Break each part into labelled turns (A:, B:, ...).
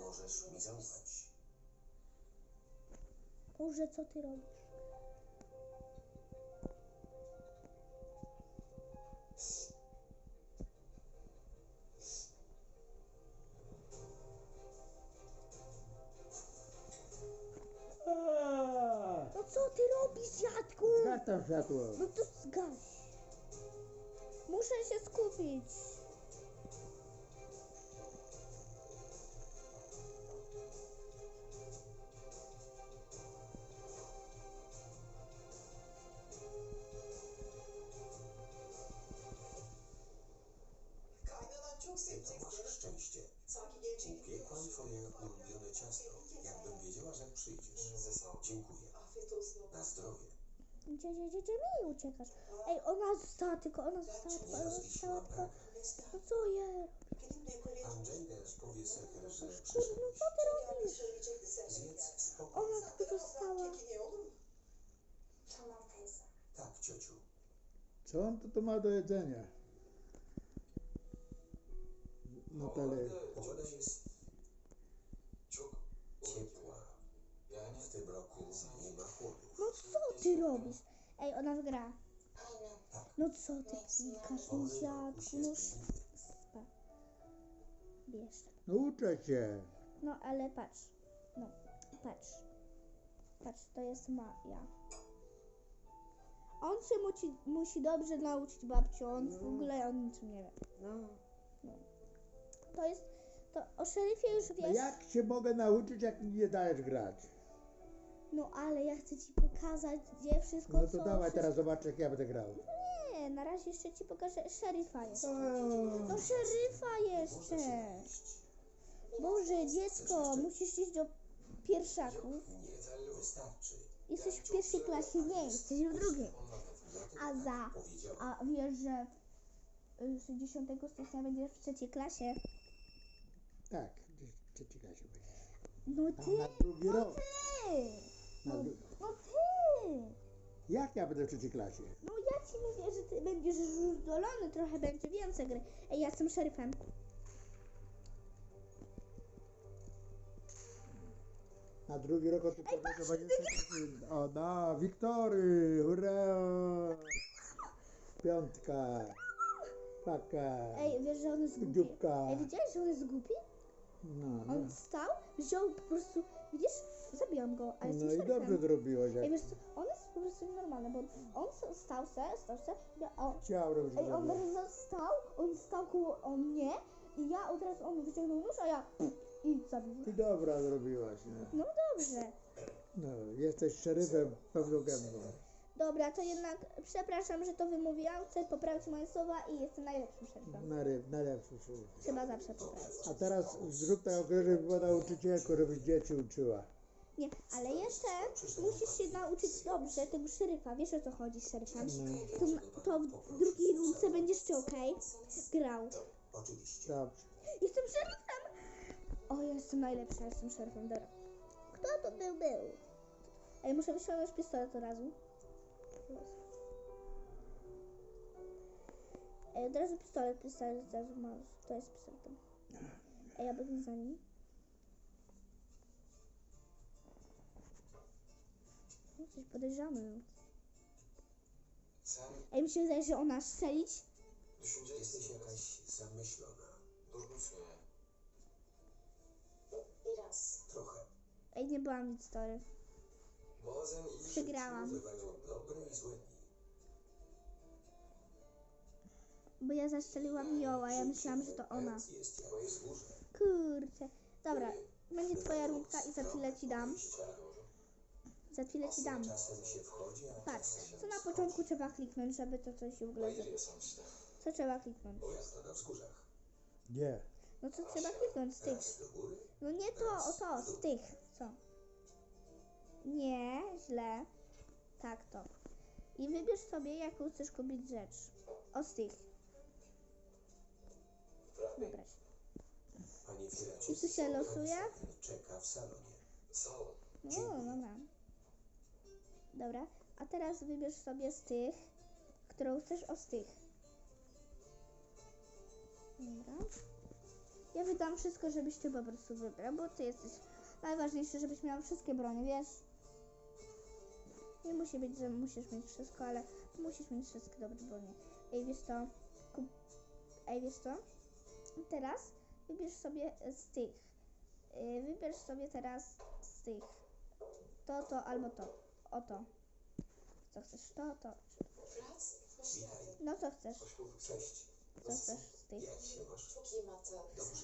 A: Możesz mi zaufać.
B: Boże, co ty robisz?
C: Aaaa!
B: No co ty robisz, dziadku?
C: Zgaś tam światło.
B: No to zgaś. Muszę się skupić. Gdzie, gdzie, gdzie, gdzie mi uciekasz? Ej, ona została tylko, ona została tylko,
A: Nie
B: ona została tylko. No co je?
A: Andrzejka powie że
B: no co ty robisz?
A: Zjedz.
B: Ona tylko została.
A: Tak, ciociu.
C: Co on to, to ma do jedzenia? Na talerzu.
A: Pogoda jest ciepła.
D: Yani
A: W tym roku nie ma chłodu.
B: No co ty robisz? Ej, ona.
E: Aynen.
B: No co ty klikasz, no
A: się
B: no spa. Bierz.
C: No uczę się.
B: No ale patrz. No, patrz. Patrz, to jest Maja. On się musi, musi dobrze nauczyć babciu, on w ogóle o niczym nie wie.
F: No.
B: To jest, to o szeryfie już
C: No
B: wiesz.
C: jak się mogę nauczyć, jak mi nie dajesz grać?
B: No ale ja chcę ci pokazać, gdzie wszystko
C: No to
B: co...
C: dawaj
B: wszystko-
C: teraz zobacz, jak ja będę grał.
B: Nie, na razie jeszcze ci pokażę szeryfa jeszcze. No szeryfa jeszcze. Boże, dziecko, musisz iść do pierwszaków. Jesteś w pierwszej klasie, nie, jesteś w drugiej. A za, a wiesz, że y, z 10 stycznia będziesz w trzeciej klasie?
C: tak, w trzeciej klasie będzie.
B: No ty, no ty,
C: Na
B: no, no ty.
C: Jak ja będę w trzeciej klasie?
B: No ja ci mówię, że ty będziesz już zdolony, trochę będzie więcej gry. Ej, ja jestem szeryfem.
C: Na drugi rok od będzie O, Wiktory! Hurra! Piątka! Paka!
B: Ej, wiesz, że on jest głupi? Ej, widziałeś, że on jest głupi?
C: No, no.
B: On wstał, wziął po prostu, widzisz, zabiłam go, a jestem
C: No i dobrze zrobiłeś,
B: Ej,
C: jak
B: wiesz co, on jest po prostu nienormalny, bo on stał se, stał se, ja, o,
C: chciał robić.
B: ej, on stał, on stał koło o mnie i ja od razu, on wyciągnął nóż, a ja i zabił.
C: I dobra zrobiłaś, no.
B: No dobrze.
C: no. Jesteś szeryfem pełną gębą.
B: Dobra, to jednak przepraszam, że to wymówiłam, chcę poprawić moje słowa i jestem najlepszym szeryfem.
C: Na ryb, najlepszy szeryf.
B: Trzeba zawsze poprawić.
C: A teraz zrób grę, żeby była nauczycielką, żebyś dzieci uczyła.
B: Nie, ale jeszcze musisz się nauczyć dobrze tego szeryfa. Wiesz o co chodzi z szeryfem? To, to w drugiej rundce będziesz ty, okej? Grał.
A: Oczywiście.
C: Dobrze.
B: Jestem szeryfem! O, ja jestem najlepsza, jestem szeryfem, dobra. Kto to był, był? Ej, muszę wyciągnąć pistolet od razu. Ej, od razu pistolet, pistolet, od razu masz. To jest pistoletem. Ej, ja biegnę za nim. Coś podejrzamy.
D: sen
B: Ej, mi się wydaje, że ona strzelić.
D: düşünce
A: Jesteś jakaś zamyślona.
E: Biraz.
A: Trochę.
B: Ej, nie byłam nic story.
D: Bazen iyi
B: Przegrałam.
A: Bywają dobre i złe dni.
B: Bo ja zastrzeliłam ją, a ja myślałam, że to ona.
A: Więc jest.
B: Kurczę. Dobra, będzie twoja rundka i za chwilę ci dam. Za chwilę ci dam.
A: Wchodzi,
B: Patrz, co na początku trzeba kliknąć, żeby to coś się w ogóle
D: işte.
B: Co trzeba kliknąć?
C: Nie.
B: No co trzeba kliknąć z tych? No nie to, o to, z tych. Co? Nie, źle. Tak to. I wybierz sobie, jaką chcesz kupić rzecz. O z tych. Wybrać. I tu się losuje?
A: Czeka w salonie.
B: No, no, no. Dobra, a teraz wybierz sobie z tych, którą chcesz o z tych. Dobra. Ja wydam wszystko, żebyś ty po prostu wybrał, bo ty jesteś najważniejszy, żebyś miał wszystkie bronie, wiesz? Nie musi być, że musisz mieć wszystko, ale musisz mieć wszystkie dobre bronie. Ej, wiesz co? Kup... Ej, wiesz co? Teraz wybierz sobie z tych. Wybierz sobie teraz z tych. To, to albo to. Oto. Co chcesz? To, to. No co chcesz?
A: Cześć.
B: Co chcesz z tych?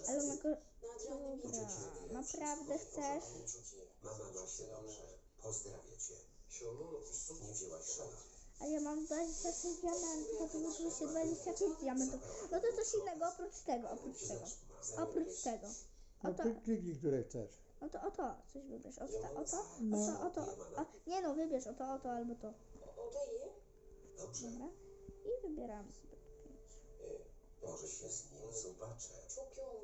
B: Ale na ko-
E: Na Adrian'ı
B: Dobra, naprawdę chcesz?
A: Mama ma się dobrze. Pozdrawia cię. Nie wzięłaś szala.
B: A ja mam 26 diamentów, a tu musi się 25 diamentów. No to coś innego oprócz tego, oprócz tego. Oprócz tego.
C: No
B: Oto,
C: klik- kliknij, które chcesz.
B: Oto, oto, coś wybierz. Oto, oto,
C: No.
B: oto, oto. O, nie no, wybierz oto, oto albo to.
E: O da iyi.
A: Dobrze.
B: Dobra. I wybieram sobie pięć.
A: Może się z nim zobaczę.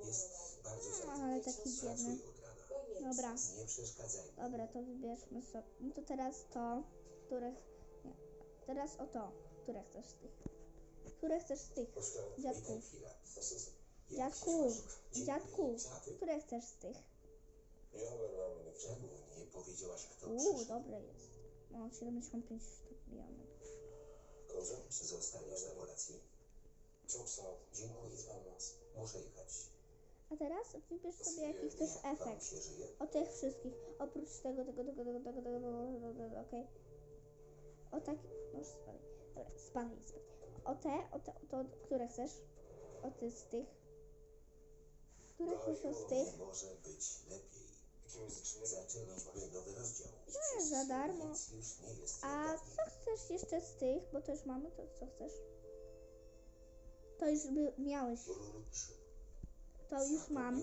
A: Jest bardzo
B: No,
A: zajęty.
B: ale taki biedny. Dobra,
A: Nie przeszkadzaj
B: dobra, to wybierzmy sobie. No to teraz to, które... Nie. Teraz o to, które chcesz z tych. Które chcesz z tych,
D: geldin.
B: dziadku. Dziadku,
A: A
B: które chcesz z tych?
A: nie powiedziałaś, kto
B: Uuu, dobre jest. No, 75 sztuk bijamy.
D: Koza, czy
A: zostaniesz na kolacji?
D: Ciągsa,
A: dziękuję
D: za nas.
A: Muszę jechać.
B: A teraz wybierz sobie jakiś
A: też
B: efekt. O tych wszystkich. Oprócz tego, tego, tego, tego, tego, tego, tego, tego okej. O tak, możesz spadaj. Dobra, spadaj, spadaj. O te, o te, o to, które chcesz. O te z tych. Które chcesz z tych.
A: Może być lepiej.
B: Nie, za darmo. A co chcesz jeszcze z tych? Bo też mamy, to co chcesz? To już by miałeś. To już mam.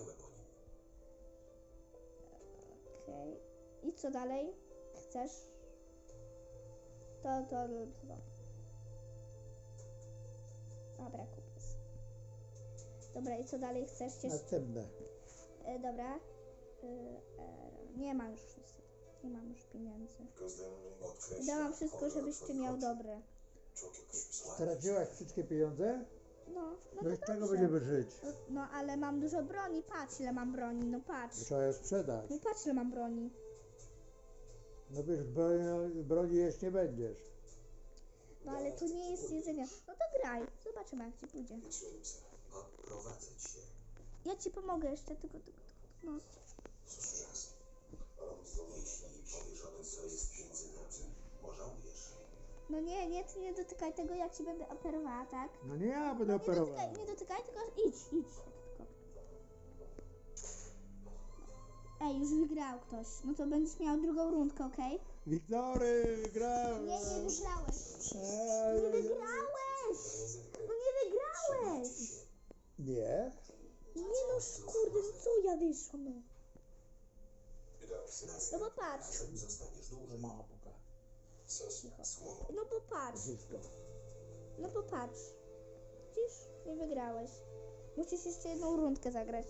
B: Okej. I co dalej? Chcesz? To, to, to, to. Dobra, kupię. Dobra, i co dalej chcesz?
C: Następne.
B: E, dobra. E, e, nie mam już niestety. Nie mam już pieniędzy. Dałam wszystko, żebyś ty miał dobre.
C: Straciłaś wszystkie pieniądze?
B: No, no
C: No
B: to
C: i z czego
B: dobrze.
C: będziemy żyć?
B: No, no ale mam dużo broni, patrz ile mam broni, no patrz.
C: Trzeba je sprzedać.
B: No patrz ile mam broni.
C: No wiesz, broni, broni jeść nie będziesz.
B: No ale to nie jest jedzenie. No to graj, zobaczymy jak ci pójdzie.
A: Cię.
B: Ja ci pomogę jeszcze, tylko, tylko, tylko no. No nie, nie, ty nie dotykaj tego, jak ci będę operowała, tak?
C: No nie ja będę
B: Nie
C: operował.
B: dotykaj, nie dotykaj, tylko idź, idź. Tylko. Ej, już wygrał ktoś. No to będziesz miał drugą rundkę, okej?
C: Wiktory, wygrałem!
B: Nie, nie wygrałeś. Nie wygrałeś! No nie wygrałeś!
C: Nie?
B: Nie no, kurde, no co ja wyszło, no. Bo patrz,
C: puka.
B: no bo patrz, no bo patrz. Widzisz, nie wygrałeś. Musisz jeszcze jedną rundkę zagrać.